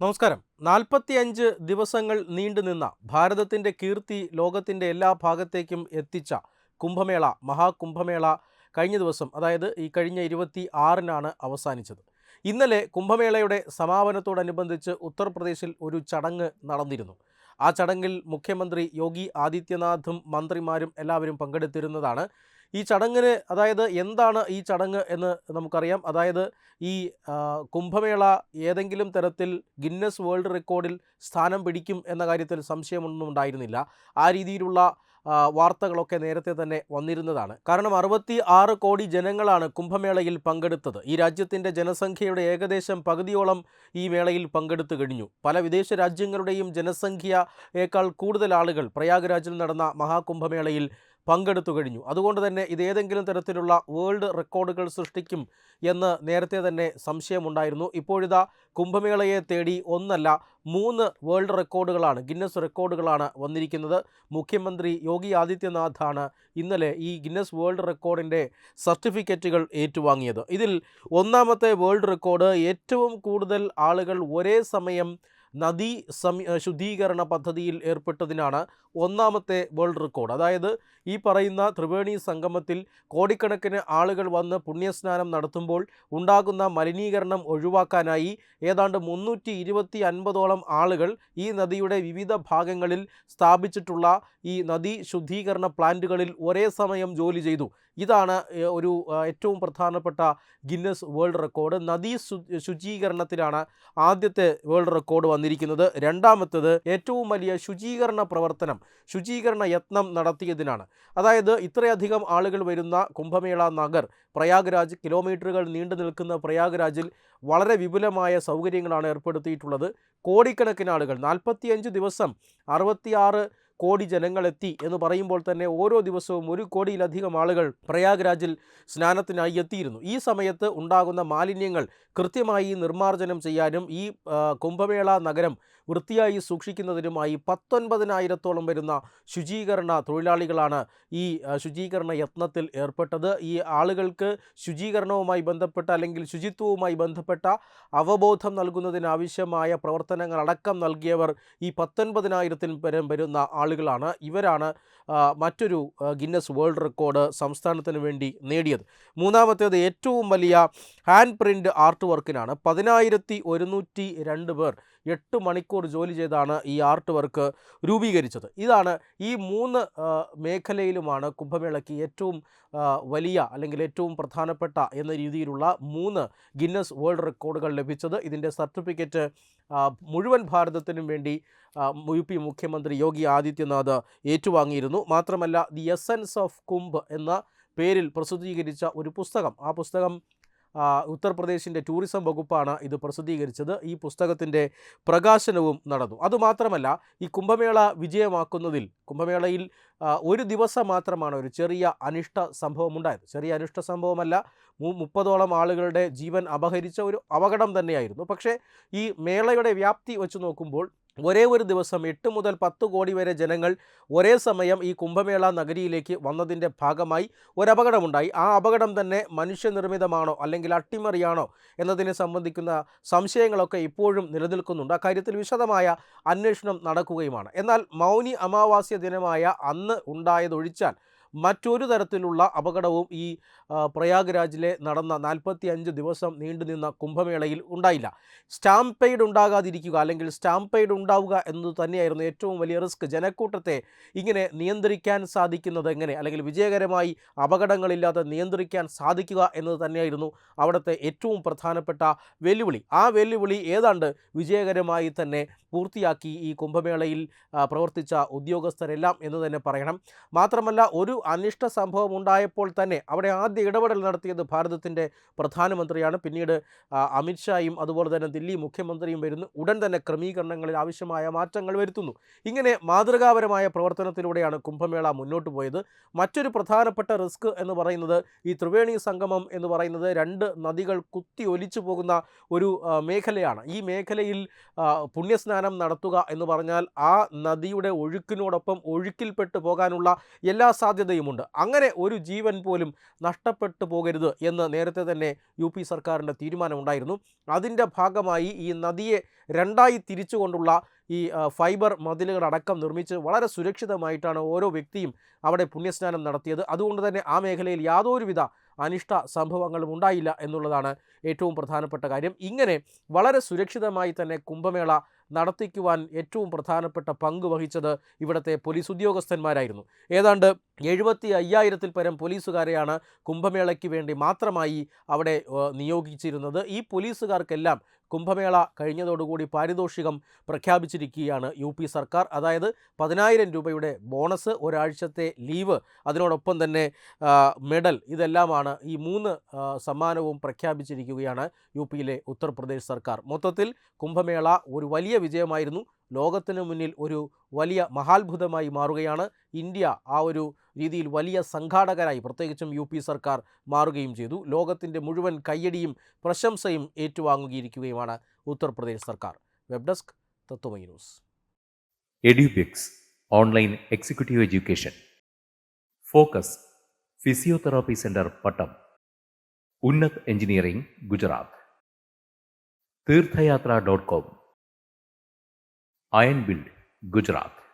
നമസ്കാരം. നാൽപ്പത്തിയഞ്ച് ദിവസങ്ങൾ നീണ്ടുനിന്ന ഭാരതത്തിന്റെ കീർത്തി ലോകത്തിന്റെ എല്ലാ ഭാഗത്തേക്കും എത്തിച്ച കുംഭമേള മഹാകുംഭമേള കഴിഞ്ഞ ദിവസം അതായത് ഈ കഴിഞ്ഞ ഇരുപത്തി ആറിനാണ് അവസാനിച്ചത്. ഇന്നലെ കുംഭമേളയുടെ സമാപനത്തോടനുബന്ധിച്ച് ഉത്തർപ്രദേശിൽ ഒരു ചടങ്ങ് നടന്നിരുന്നു. ആ ചടങ്ങിൽ മുഖ്യമന്ത്രി യോഗി ആദിത്യനാഥും മന്ത്രിമാരും എല്ലാവരും പങ്കെടുത്തിരുന്നതാണ്. ഈ ചടങ്ങിന് അതായത് എന്താണ് ഈ ചടങ്ങ് എന്ന് നമുക്കറിയാം. അതായത് ഈ കുംഭമേള ഏതെങ്കിലും തരത്തിൽ ഗിന്നസ് വേൾഡ് റെക്കോർഡിൽ സ്ഥാനം പിടിക്കും എന്ന കാര്യത്തിൽ സംശയമൊന്നും ഉണ്ടായിരുന്നില്ല. ആ രീതിയിലുള്ള വാർത്തകളൊക്കെ നേരത്തെ തന്നെ വന്നിരുന്നതാണ്. കാരണം അറുപത്തി ആറ് കോടി ജനങ്ങളാണ് കുംഭമേളയിൽ പങ്കെടുത്തത്. ഈ രാജ്യത്തിന്റെ ജനസംഖ്യയുടെ ഏകദേശം പകുതിയോളം ഈ മേളയിൽ പങ്കെടുത്തു കഴിഞ്ഞു. പല വിദേശ രാജ്യങ്ങളുടെയും ജനസംഖ്യയേക്കാൾ കൂടുതൽ ആളുകൾ പ്രയാഗ്രാജിൽ നടന്ന മഹാകുംഭമേളയിൽ പങ്കെടുത്തു കഴിഞ്ഞു. അതുകൊണ്ട് തന്നെ ഇത് ഏതെങ്കിലും തരത്തിലുള്ള വേൾഡ് റെക്കോർഡുകൾ സൃഷ്ടിക്കും എന്ന് നേരത്തെ തന്നെ സംശയമുണ്ടായിരുന്നു. ഇപ്പോഴിതാ കുംഭമേളയെ തേടി ഒന്നല്ല മൂന്ന് വേൾഡ് റെക്കോർഡുകളാണ് ഗിന്നസ് റെക്കോർഡുകളാണ് വന്നിരിക്കുന്നത്. മുഖ്യമന്ത്രി യോഗി ആദിത്യനാഥാണ് ഇന്നലെ ഈ ഗിന്നസ് വേൾഡ് റെക്കോർഡിന്റെ സർട്ടിഫിക്കറ്റുകൾ ഏറ്റുവാങ്ങിയത്. ഇതിൽ ഒന്നാമത്തെ വേൾഡ് റെക്കോർഡ് ഏറ്റവും കൂടുതൽ ആളുകൾ ഒരേ സമയം നദീ ശുദ്ധീകരണ പദ്ധതിയിൽ ഏർപ്പെട്ടതിനാണ് ഒന്നാമത്തെ വേൾഡ് റെക്കോർഡ്. അതായത് ഈ പറയുന്ന ത്രിവേണി സംഗമത്തിൽ കോടിക്കണക്കിന് ആളുകൾ വന്ന് പുണ്യസ്നാനം നടത്തുമ്പോൾ ഉണ്ടാകുന്ന മലിനീകരണം ഒഴിവാക്കാനായി ഏതാണ്ട് മുന്നൂറ്റി ഇരുപത്തി അൻപതോളം ആളുകൾ ഈ നദിയുടെ വിവിധ ഭാഗങ്ങളിൽ സ്ഥാപിച്ചിട്ടുള്ള ഈ നദീ ശുദ്ധീകരണ പ്ലാന്റുകളിൽ ഒരേ സമയം ജോലി ചെയ്തു. ഇതാണ് ഒരു ഏറ്റവും പ്രധാനപ്പെട്ട ഗിന്നസ് വേൾഡ് റെക്കോർഡ്. നദീ ശുചീകരണത്തിലാണ് ആദ്യത്തെ വേൾഡ് റെക്കോർഡ് വന്നിരിക്കുന്നത്. രണ്ടാമത്തേത് ഏറ്റവും വലിയ ശുചീകരണ പ്രവർത്തനം ശുചീകരണ യത്നം നടത്തിയതിനാണ്. അതായത് ഇത്രയധികം ആളുകൾ വരുന്ന കുംഭമേള നഗർ പ്രയാഗ്രാജ് കിലോമീറ്ററുകൾ നീണ്ടു നിൽക്കുന്ന പ്രയാഗ്രാജിൽ വളരെ വിപുലമായ സൗകര്യങ്ങളാണ് ഏർപ്പെടുത്തിയിട്ടുള്ളത്. കോടിക്കണക്കിന് ആളുകൾ നാൽപ്പത്തിയഞ്ച് ദിവസം അറുപത്തിയാറ് കോടി ജനങ്ങളെത്തി എന്ന് പറയുമ്പോൾ തന്നെ ഓരോ ദിവസവും ഒരു കോടിയിലധികം ആളുകൾ പ്രയാഗ്രാജിൽ സ്നാനത്തിനായി എത്തിയിരുന്നു. ഈ സമയത്ത് ഉണ്ടാകുന്ന മാലിന്യങ്ങൾ കൃത്യമായി നിർമ്മാർജനം ചെയ്യാനും ഈ കുംഭമേള നഗരം വൃത്തിയായി സൂക്ഷിക്കുന്നതിനുമായി പത്തൊൻപതിനായിരത്തോളം വരുന്ന ശുചീകരണ തൊഴിലാളികളാണ് ഈ ശുചീകരണ യത്നത്തിൽ ഏർപ്പെട്ടത്. ഈ ആളുകൾക്ക് ശുചീകരണവുമായി ബന്ധപ്പെട്ട അല്ലെങ്കിൽ ശുചിത്വവുമായി ബന്ധപ്പെട്ട അവബോധം നൽകുന്നതിനാവശ്യമായ പ്രവർത്തനങ്ങളടക്കം നൽകിയവർ ഈ പത്തൊൻപതിനായിരത്തിൽ പരം വരുന്ന ആളുകളാണ്. ഇവരാണ് മറ്റൊരു ഗിന്നസ് വേൾഡ് റെക്കോർഡ് സംസ്ഥാനത്തിന് വേണ്ടി നേടിയത്. മൂന്നാമത്തേത് ഏറ്റവും വലിയ ഹാൻഡ് പ്രിന്റ് ആർട്ട് വർക്കിനാണ്. പതിനായിരത്തി ഒരുന്നൂറ്റി രണ്ട് പേർ എട്ട് മണിക്കൂർ ജോലി ചെയ്താണ് ഈ ആർട്ട് വർക്ക് രൂപീകരിച്ചത്. ഇതാണ് ഈ മൂന്ന് മേഖലയിലുമാണ് കുംഭമേളയ്ക്ക് ഏറ്റവും വലിയ അല്ലെങ്കിൽ ഏറ്റവും പ്രധാനപ്പെട്ട എന്ന രീതിയിലുള്ള മൂന്ന് ഗിന്നസ് വേൾഡ് റെക്കോർഡുകൾ ലഭിച്ചത്. ഇതിന്റെ സർട്ടിഫിക്കറ്റ് മുഴുവൻ ഭാരതത്തിനും വേണ്ടി യു പി മുഖ്യമന്ത്രി യോഗി ആദിത്യനാഥ് ഏറ്റുവാങ്ങിയിരുന്നു. മാത്രമല്ല ദി എസൻസ് ഓഫ് കുംഭ് എന്ന പേരിൽ പ്രസിദ്ധീകരിച്ച ഒരു പുസ്തകം. ആ പുസ്തകം ഉത്തർപ്രദേശിന്റെ ടൂറിസം വകുപ്പാണ് ഇത് പ്രസിദ്ധീകരിച്ചത്. ഈ പുസ്തകത്തിന്റെ പ്രകാശനവും നടന്നു. അതുമാത്രമല്ല ഈ കുംഭമേള വിജയമാക്കുന്നതിൽ കുംഭമേളയിൽ ഒരു ദിവസം മാത്രമാണ് ഒരു ചെറിയ അനിഷ്ട സംഭവം ഉണ്ടായത് ചെറിയ അനിഷ്ട സംഭവമല്ല മുപ്പതോളം ആളുകളുടെ ജീവൻ അപഹരിച്ച ഒരു അപകടം തന്നെയായിരുന്നു. പക്ഷേ ഈ മേളയുടെ വ്യാപ്തി വെച്ച് നോക്കുമ്പോൾ ഒരേ ഒരു ദിവസം എട്ട് മുതൽ പത്ത് കോടി വരെ ജനങ്ങൾ ഒരേ സമയം ഈ കുംഭമേള നഗരിയിലേക്ക് വന്നതിന്റെ ഭാഗമായി ഒരു അപകടമുണ്ടായി ആ അപകടം തന്നെ മനുഷ്യനിർമ്മിതമാണോ അല്ലെങ്കിൽ അട്ടിമറിയാണോ എന്നതിനെ സംബന്ധിക്കുന്ന സംശയങ്ങളൊക്കെ ഇപ്പോഴും നിലനിൽക്കുന്നുണ്ട്. അക്കാര്യത്തിൽ വിശദമായ അന്വേഷണം നടക്കുകയുമാണ്. എന്നാൽ മൗനി അമാവാസ്യ ദിനമായ അന്ന് ഉണ്ടായതൊഴിച്ചാൽ മറ്റൊരു തരത്തിലുള്ള അപകടവും ഈ പ്രയാഗ്രാജിലെ നടന്ന നാൽപ്പത്തി അഞ്ച് ദിവസം നീണ്ടുനിന്ന കുംഭമേളയിൽ ഉണ്ടായില്ല. സ്റ്റാമ്പെയ്ഡ് ഉണ്ടാകാതിരിക്കുക അല്ലെങ്കിൽ സ്റ്റാമ്പെയ്ഡ് ഉണ്ടാവുക എന്നത് തന്നെയായിരുന്നു ഏറ്റവും വലിയ റിസ്ക്. ജനക്കൂട്ടത്തെ ഇങ്ങനെ നിയന്ത്രിക്കാൻ സാധിക്കുന്നത് എങ്ങനെ? അല്ലെങ്കിൽ വിജയകരമായി അപകടങ്ങളില്ലാതെ നിയന്ത്രിക്കാൻ സാധിക്കുക എന്നത് തന്നെയായിരുന്നു അവിടുത്തെ ഏറ്റവും പ്രധാനപ്പെട്ട വെല്ലുവിളി. ആ വെല്ലുവിളി ഏതാണ്ട് വിജയകരമായി തന്നെ പൂർത്തിയാക്കി ഈ കുംഭമേളയിൽ പ്രവർത്തിച്ച ഉദ്യോഗസ്ഥരെല്ലാം എന്ന് തന്നെ പറയണം. മാത്രമല്ല ഒരു അനിഷ്ട സംഭവം ഉണ്ടായപ്പോൾ തന്നെ അവിടെ ആദ്യ ഇടപെടൽ നടത്തിയത് ഭാരതത്തിന്റെ പ്രധാനമന്ത്രിയാണ്. പിന്നീട് അമിത്ഷായും അതുപോലെ തന്നെ ദില്ലി മുഖ്യമന്ത്രിയും വരുന്നു. ഉടൻ തന്നെ ക്രമീകരണങ്ങളിൽ ആവശ്യമായ മാറ്റങ്ങൾ വരുത്തുന്നു. ഇങ്ങനെ മാതൃകാപരമായ പ്രവർത്തനത്തിലൂടെയാണ് കുംഭമേള മുന്നോട്ട് പോയത്. മറ്റൊരു പ്രധാനപ്പെട്ട റിസ്ക് എന്ന് പറയുന്നത് ഈ ത്രിവേണി സംഗമം എന്ന് പറയുന്നത് രണ്ട് നദികൾ കുത്തി ഒലിച്ചു പോകുന്ന ഒരു മേഖലയാണ്. ഈ മേഖലയിൽ പുണ്യസ്നാനം നടത്തുക എന്ന് പറഞ്ഞാൽ ആ നദിയുടെ ഒഴുക്കിനോടൊപ്പം ഒഴുക്കിൽപ്പെട്ടു പോകാനുള്ള എല്ലാ സാധ്യതയുമുണ്ട്. അങ്ങനെ ഒരു ജീവൻ പോലും നഷ്ടപ്പെട്ടു പോകരുത് എന്ന് നേരത്തെ തന്നെ യു പി സർക്കാരിന്റെ തീരുമാനമുണ്ടായിരുന്നു. അതിന്റെ ഭാഗമായി ഈ നദിയെ രണ്ടായി തിരിച്ചുകൊണ്ടുള്ള ഈ ഫൈബർ മതിലുകളടക്കം നിർമ്മിച്ച് വളരെ സുരക്ഷിതമായിട്ടാണ് ഓരോ വ്യക്തിയും അവിടെ പുണ്യസ്നാനം നടത്തിയത്. അതുകൊണ്ട് തന്നെ ആ മേഖലയിൽ യാതൊരുവിധ അനിഷ്ട സംഭവങ്ങളും ഉണ്ടായില്ല എന്നുള്ളതാണ് ഏറ്റവും പ്രധാനപ്പെട്ട കാര്യം. ഇങ്ങനെ വളരെ സുരക്ഷിതമായി തന്നെ കുംഭമേള നടത്തിക്കുവാൻ ഏറ്റവും പ്രധാനപ്പെട്ട പങ്ക് വഹിച്ചത് ഇവിടുത്തെ പോലീസ് ഉദ്യോഗസ്ഥന്മാരായിരുന്നു. ഏതാണ്ട് എഴുപത്തി അയ്യായിരത്തിൽ പരം പോലീസുകാരെയാണ് കുംഭമേളയ്ക്ക് വേണ്ടി മാത്രമായി അവിടെ നിയോഗിച്ചിരുന്നത്. ഈ പോലീസുകാർക്കെല്ലാം കുംഭമേള കഴിഞ്ഞതോടുകൂടി പാരിതോഷികം പ്രഖ്യാപിച്ചിരിക്കുകയാണ് യു പി സർക്കാർ. അതായത് പതിനായിരം രൂപയുടെ ബോണസ് ഒരാഴ്ചത്തെ ലീവ് അതിനോടൊപ്പം തന്നെ മെഡൽ ഇതെല്ലാമാണ് ഈ മൂന്ന് സമ്മാനവും പ്രഖ്യാപിച്ചിരിക്കുകയാണ് യു പിയിലെ ഉത്തർപ്രദേശ് സർക്കാർ. മൊത്തത്തിൽ കുംഭമേള ഒരു വലിയ വിജയമായിരുന്നു. ലോകത്തിന് മുന്നിൽ ഒരു വലിയ മഹാത്ഭുതമായി മാറുകയാണ്. ഇന്ത്യ ആ ഒരു രീതിയിൽ വലിയ സംഘാടകരായി പ്രത്യേകിച്ചും യു പി സർക്കാർ മാറുകയും ചെയ്തു. ലോകത്തിന്റെ മുഴുവൻ കയ്യടിയും പ്രശംസയും ഏറ്റുവാങ്ങുകയിരിക്കുകയുമാണ് ഉത്തർപ്രദേശ് സർക്കാർ. Web desk Tathwamayi news. Edubix online executive education. Focus physiotherapy centre Pattom. Unnat engineering Gujarat. Theerthayathra dot com. Ion build Gujarat.